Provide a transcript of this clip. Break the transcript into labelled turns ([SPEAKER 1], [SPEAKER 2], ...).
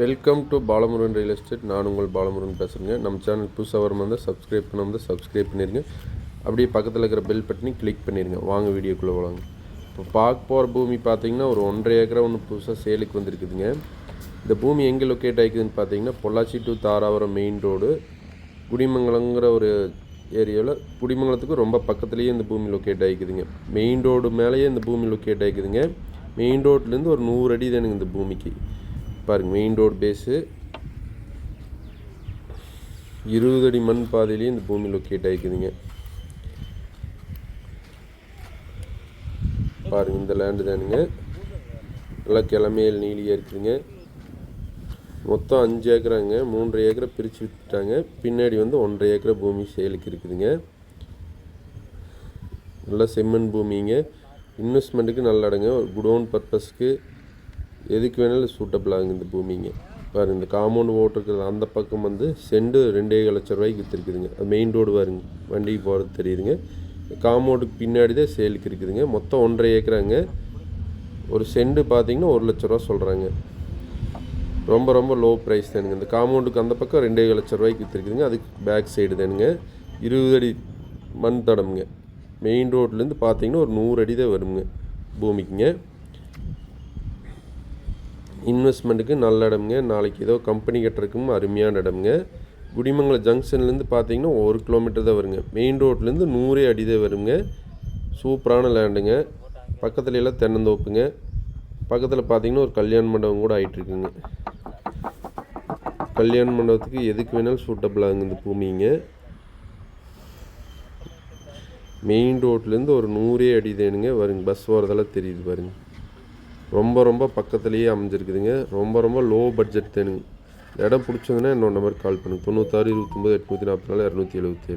[SPEAKER 1] Welcome to Balamurugan real estate நான் உங்கள் பாலமுருகன் பேசுகிறேங்க நம்ம சேனல் புதுசாக வரும் வந்து சப்ஸ்கிரைப் பண்ண வந்து சப்ஸ்கிரைப் பண்ணிடுங்க அப்படியே பக்கத்தில் இருக்கிற பெல் பட்டனி கிளிக் பண்ணிடுங்க வாங்க வீடியோக்குள்ளே போகலாங்க இப்போ பார்க்க போகிற பூமி பார்த்தீங்கன்னா ஒரு ஒன்றரை ஏக்கரா ஒன்று புதுசாக சேலுக்கு வந்திருக்குதுங்க. இந்த பூமி எங்கே லொக்கேட் ஆகிக்குதுன்னு பார்த்தீங்கன்னா Pollachi to Dharapuram main road குடிமங்கலங்கிற ஒரு ஏரியாவில் குடிமங்கலத்துக்கு ரொம்ப பக்கத்துலேயே இந்த பூமி லொக்கேட் ஆகிக்குதுங்க. மெயின் ரோடு மேலேயே இந்த பூமி லொக்கேட் ஆகிக்குதுங்க. மெயின் ரோட்லேருந்து ஒரு நூறு அடி தானுங்க இந்த பூமிக்கு. பாருங்க மெயின் ரோடு பேஸு இருபது அடி மண் பாதையிலேயே இந்த பூமி லொக்கேட் ஆகிக்குதுங்க பாருங்க இந்த லேண்டு தானுங்க. நல்லா கிளமையில் நீலியாக இருக்குதுங்க. மொத்தம் அஞ்சு ஏக்கராங்க மூன்றரை ஏக்கரை பிரித்து விட்டுட்டாங்க பின்னாடி வந்து ஒன்றரை ஏக்கரை பூமி சேலுக்கு இருக்குதுங்க. நல்லா செம்மண் பூமிங்க. இன்வெஸ்ட்மெண்ட்டுக்கு நல்ல இடங்க. ஒரு குடோன் பர்பஸ்க்கு எதுக்கு வேணாலும் சூட்டபிள் இந்த பூமிங்க. பாருங்க இந்த காம்பவுண்ட் ஓட்டிருக்கிறது அந்த பக்கம் வந்து செண்டு ரெண்டே லட்ச ரூபாய்க்கு விற்றுருக்குதுங்க அது மெயின் ரோடு வருங்க வண்டிக்கு போகிறது தெரியுதுங்க. காம்பவுண்டுக்கு பின்னாடி தான் சேலுக்கு இருக்குதுங்க. மொத்தம் ஒன்றரை ஏக்கராங்க. ஒரு செண்டு பார்த்தீங்கன்னா ஒரு லட்ச ரூபா சொல்கிறாங்க ரொம்ப ரொம்ப லோ ப்ரைஸ் தானுங்க. இந்த காம்பவுண்டுக்கு அந்த பக்கம் ரெண்டே லட்ச ரூபாய்க்கு விற்றுருக்குதுங்க அதுக்கு பேக் சைடு தானுங்க. இருபது அடி மண் தடம்ங்க. மெயின் ரோட்லேருந்து பார்த்தீங்கன்னா ஒரு நூறு அடி தான் வருங்க பூமிக்குங்க. இன்வெஸ்ட்மெண்ட்டுக்கு நல்ல இடம்ங்க. நாளைக்கு ஏதோ கம்பெனி கட்டுறதுக்கும் அருமையான இடம்ங்க. குடிமங்கலம் ஜங்ஷன்லேருந்து பார்த்தீங்கன்னா ஒரு கிலோமீட்டர் தான் வருங்க. மெயின் ரோட்லேருந்து நூறே அடி தான் வருங்க. சூப்பரான லேண்டுங்க. பக்கத்துல எல்லாம் தென்னந்தோப்புங்க. பக்கத்தில் பார்த்தீங்கன்னா ஒரு கல்யாண மண்டபம் கூட ஆயிட்டுருக்குங்க. கல்யாண மண்டபத்துக்கு எதுக்கு வேணாலும் சூட்டபிளாகுங்க இந்த பூமிங்க. மெயின் ரோட்லேருந்து ஒரு நூறே அடி தேனுங்க. வருங்க. பஸ் வரதெல்லாம் தெரியுது பாருங்கள் ரொம்ப ரொம்ப பக்கத்துலேயே அமைஞ்சிருக்குதுங்க. ரொம்ப ரொம்ப லோ பட்ஜெட் தேனுங்க இந்த இடம் பிடிச்சதுன்னா என்னோட நம்பருக்கு கால் பண்ணுங்கள் தொண்ணூத்தாறு இருபத்தொம்பது எட்நூற்றி நாற்பத்தி நாலு இரநூத்தி எழுபத்தி ஏழு